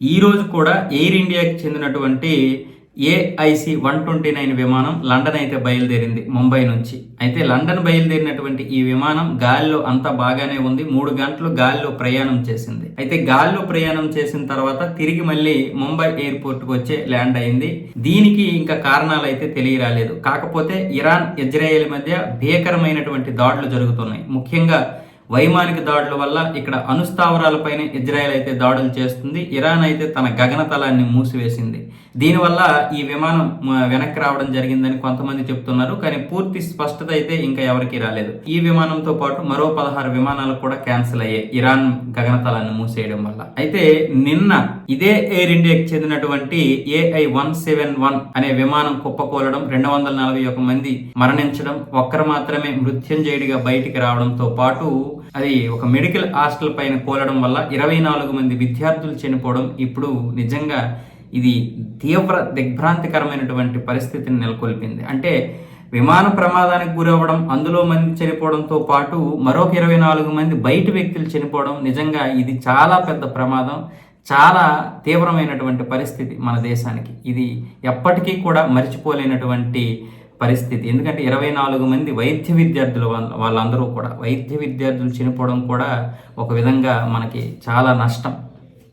ఈ రోజు కూడా ఎయిర్ ఇండియాకి చెందినటువంటి ఏఐసి వన్ ట్వంటీ నైన్ విమానం లండన్ అయితే బయలుదేరింది ముంబై నుంచి. అయితే లండన్ బయలుదేరినటువంటి ఈ విమానం గాలిలో అంతా బాగానే ఉంది మూడు గంటలు గాలిలో ప్రయాణం చేసింది. అయితే గాలిలో ప్రయాణం చేసిన తర్వాత తిరిగి మళ్ళీ ముంబై ఎయిర్పోర్ట్కి వచ్చే ల్యాండ్ అయింది. దీనికి ఇంకా కారణాలు అయితే తెలియరాలేదు. కాకపోతే ఇరాన్ ఇజ్రాయెల్ మధ్య భీకరమైనటువంటి దాడులు జరుగుతున్నాయి. ముఖ్యంగా వైమానిక దాడుల వల్ల ఇక్కడ అణుస్థావరాలపైన ఇజ్రాయెల్ అయితే దాడులు చేస్తుంది ఇరాన్ అయితే తన గగనతలాన్ని మూసివేసింది. దీనివల్ల ఈ విమానం వెనక్కి రావడం జరిగిందని కొంతమంది చెప్తున్నారు కానీ పూర్తి స్పష్టత అయితే ఇంకా ఎవరికీ రాలేదు. ఈ విమానంతో పాటు మరో పదహారు విమానాలు కూడా క్యాన్సిల్ అయ్యాయి ఇరాన్ గగనతలాన్ని మూసేయడం వల్ల. అయితే నిన్న ఇదే ఎయిర్ ఇండియాకి చెందినటువంటి ఏఐ వన్ సెవెన్ వన్ అనే విమానం కుప్పకూలడం రెండు వందల నలభై ఒక మంది మరణించడం ఒక్కరు మాత్రమే మృత్యుంజయుడిగా బయటికి రావడంతో పాటు అది ఒక మెడికల్ హాస్టల్ పైన కూలడం వల్ల ఇరవై నాలుగు మంది విద్యార్థులు చనిపోవడం ఇప్పుడు నిజంగా ఇది తీవ్ర దిగ్భ్రాంతికరమైనటువంటి పరిస్థితిని నెలకొల్పింది. అంటే విమాన ప్రమాదానికి గురవ్వడం అందులో మంది చనిపోవడంతో పాటు మరొక ఇరవై నాలుగు మంది బయట వ్యక్తులు చనిపోవడం నిజంగా ఇది చాలా పెద్ద ప్రమాదం చాలా తీవ్రమైనటువంటి పరిస్థితి మన దేశానికి. ఇది ఎప్పటికీ కూడా మర్చిపోలేనటువంటి పరిస్థితి. ఎందుకంటే ఇరవై నాలుగు మంది వైద్య విద్యార్థులు వాళ్ళ వాళ్ళందరూ కూడా వైద్య విద్యార్థులు చనిపోవడం కూడా ఒక విధంగా మనకి చాలా నష్టం.